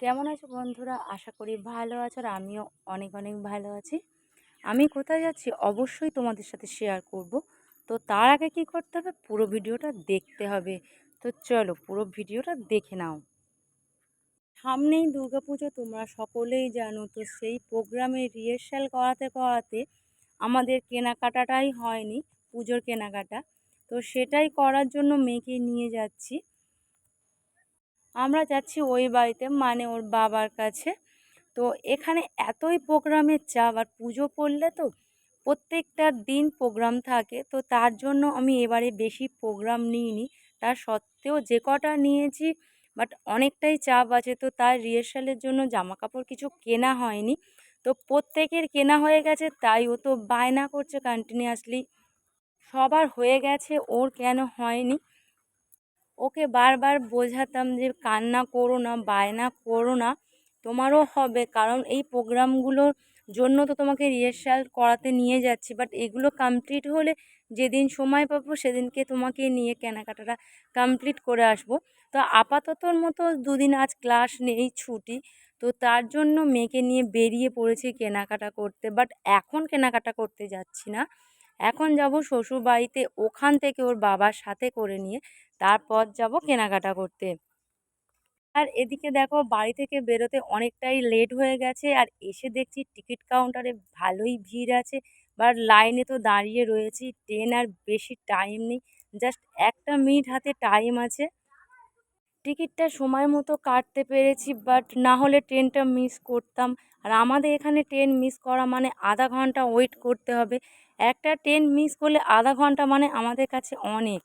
কেমন আছো বন্ধুরা? আশা করি ভালো আছো আর আমিও অনেক অনেক ভালো আছি। আমি কোথায় যাচ্ছি অবশ্যই তোমাদের সাথে শেয়ার করব। তো তার আগে কি করতে হবে? পুরো ভিডিওটা দেখতে হবে। তো চলো পুরো ভিডিওটা দেখে নাও। সামনেই দুর্গাপুজো, তোমরা সকলেই জানো। তো সেই প্রোগ্রামে রিহার্সাল করাতে করাতে আমাদের কেনাকাটাটাই হয়নি, পুজোর কেনাকাটা। তো সেটাই করার জন্য মেয়েকে নিয়ে যাচ্ছি। আমরা যাচ্ছি ওই বাড়িতে মানে ওর বাবার কাছে। তো এখানে এতই প্রোগ্রামের চাপ আর পুজো পড়লে তো প্রত্যেকটা দিন প্রোগ্রাম থাকে। তো তার জন্য আমি এবারে বেশি প্রোগ্রাম নিইনি। তার সত্ত্বেও যে কটা নিয়েছি বাট অনেকটাই চাপ আছে। তো তার রিহার্সালের জন্য জামা কাপড় কিছু কেনা হয়নি। তো প্রত্যেকের কেনা হয়ে গেছে, তাই ও তো বায়না করছে কন্টিনিউয়াসলি সবার হয়ে গেছে, ওর কেন হয়নি? ওকে বারবার বোঝাতাম যে, কান্না করো না, বায়না করো না, তোমারও হবে। কারণ এই প্রোগ্রামগুলোর জন্য তো তোমাকে রিহার্সাল করাতে নিয়ে যাচ্ছি। বাট এগুলো কমপ্লিট হলে যেদিন সময় পাবো, সেদিনকে তোমাকে নিয়ে কেনাকাটাটা কমপ্লিট করে আসব। তো আপাততর মতো দুদিন আজ ক্লাস নেই, ছুটি। তো তার জন্য মেয়েকে নিয়ে বেরিয়ে পড়েছি কেনাকাটা করতে। বাট এখন কেনাকাটা করতে যাচ্ছি না। এখন যাব শ্বশুর বাড়িতে ওখান থেকে ওর বাবার সাথে করে নিয়ে, তারপর যাব কেনাকাটা করতে। আর এদিকে দেখো বাড়ি থেকে বেরোতে অনেকটাই লেট হয়ে গেছে, আর এসে দেখছি টিকিট কাউন্টারে ভালোই ভিড় আছে বা লাইনে তো দাঁড়িয়ে রয়েছি ট্রেন আর বেশি টাইম নেই জাস্ট একটা মিনিট হাতে টাইম আছে। টিকিটটা সময় মতো কাটতে পেরেছি বাট না হলে ট্রেনটা মিস করতাম। আর আমাদের এখানে ট্রেন মিস করা মানে আধা ঘণ্টা ওয়েট করতে হবে। একটা ট্রেন মিস করলে আধা ঘণ্টা মানে আমাদের কাছে অনেক।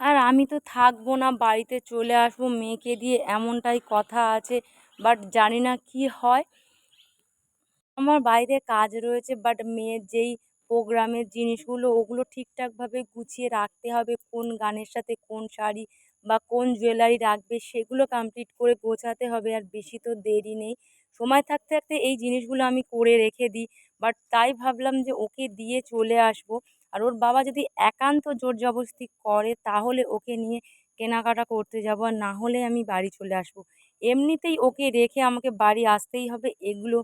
আর আমি তো থাকব না, বাড়িতে চলে আসব, মেয়েকে দিয়ে এমনটাই কথা আছে বাট জানি না কি হয়। আমার বাইরে কাজ রয়েছে বাট মেয়ের যেই প্রোগ্রামের জিনিসগুলো, ওগুলো ঠিকঠাকভাবে গুছিয়ে রাখতে হবে, কোন গানের সাথে কোন শাড়ি বা কোন জুয়েলারি রাখবে সেগুলো কমপ্লিট করে গোছাতে হবে আর বেশি তো দেরি নেই। সময় থাকতে থাকতে এই জিনিসগুলো আমি করে রেখে দিই। বাট তাই ভাবলাম যে ওকে দিয়ে চলে আসব। আর ওর বাবা যদি একান্ত জোর জবরদস্তি করে তাহলে ওকে নিয়ে কেনাকাটা করতে যাব আর না হলে আমি বাড়ি চলে আসব। এমনিতেই ওকে রেখে আমাকে বাড়ি আসতেই হবে এগুলো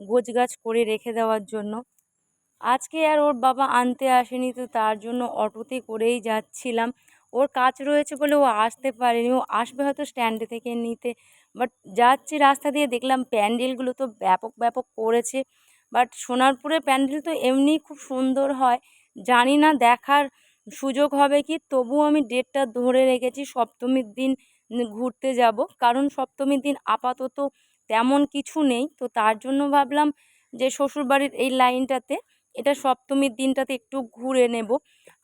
গোছগাছ করে রেখে দেওয়ার জন্য। আজকে আর ওর বাবা আনতে আসেনি তো তার জন্য অটোতে করেই যাচ্ছিলাম। ওর কাজ রয়েছে বলে ও আসতে পারেনি। ও আসবে হয়তো স্ট্যান্ডে থেকে নিতে। বাট যাচ্ছি রাস্তা দিয়ে, দেখলাম প্যান্ডেলগুলো তো ব্যাপক ব্যাপক করেছে। বাট সোনারপুরে প্যান্ডেল তো এমনিই খুব সুন্দর হয়। জানি না দেখার সুযোগ হবে কি, তবুও আমি ডেটটা ধরে রেখেছি, সপ্তমীর দিন ঘুরতে যাব। কারণ সপ্তমীর দিন আপাতত তেমন কিছু নেই। তো তার জন্য ভাবলাম যে শ্বশুরবাড়ির এই লাইনটাতে এটা সপ্তমীর দিনটাতে একটু ঘুরে নেব।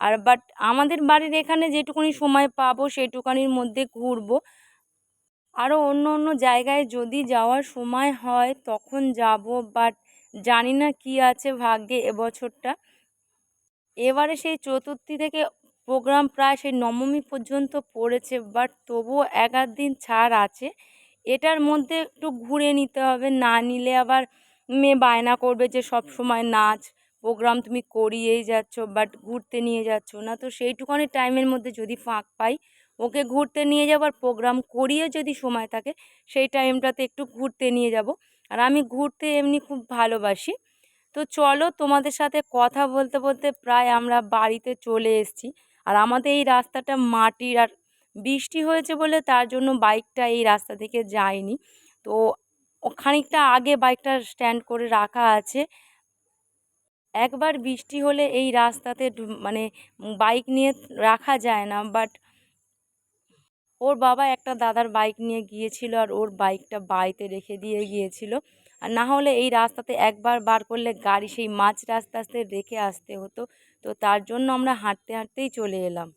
আর বাট আমাদের বাড়ির এখানে যেটুকুনি সময় পাবো সেইটুকানির মধ্যে ঘুরবো। আরও অন্য অন্য জায়গায় যদি যাওয়ার সময় হয় তখন যাব বাট জানি না কি আছে ভাগ্যে এবছরটা। এবারে সেই চতুর্থী থেকে প্রোগ্রাম প্রায় সেই নবমী পর্যন্ত পড়েছে বাট তবুও এক দিন ছাড় আছে। এটার মধ্যে একটু ঘুরে নিতে হবে, না নিলে আবার মেয়ে বায়না করবে যে সব সময় নাচ প্রোগ্রাম তুমি করিয়েই যাচ্ছ বাট ঘুরতে নিয়ে যাচ্ছ না। তো সেইটুখানি টাইমের মধ্যে যদি ফাঁক পাই, ওকে ঘুরতে নিয়ে যাবার প্রোগ্রাম করিয়ে যদি সময় থাকে, সেই টাইমটাতে একটু ঘুরতে নিয়ে যাব। আর আমি ঘুরতে এমনি খুব ভালোবাসি। তো চলো তোমাদের সাথে কথা বলতে বলতে প্রায় আমরা বাড়িতে চলে এসেছি। আর আমাদের এই রাস্তাটা মাটির, আর বৃষ্টি হয়েছে বলে তার জন্য বাইকটা এই রাস্তা থেকে যায়নি। তো খানিকটা আগে বাইকটা স্ট্যান্ড করে রাখা আছে। একবার বৃষ্টি হলে এই রাস্তাতে মানে বাইক নিয়ে রাখা যায় না বাট ওর বাবা একটা দাদার বাইক নিয়ে গিয়েছিল আর ওর বাইকটা বাড়িতে রেখে দিয়ে গিয়েছিল। আর না হলে এই রাস্তাতে একবার বার করলে গাড়ি সেই মাছ রাস্তা আস্তে রেখে আসতে হতো। তো তার জন্য আমরা হাঁটতে, হাঁটতেই চলে এলাম।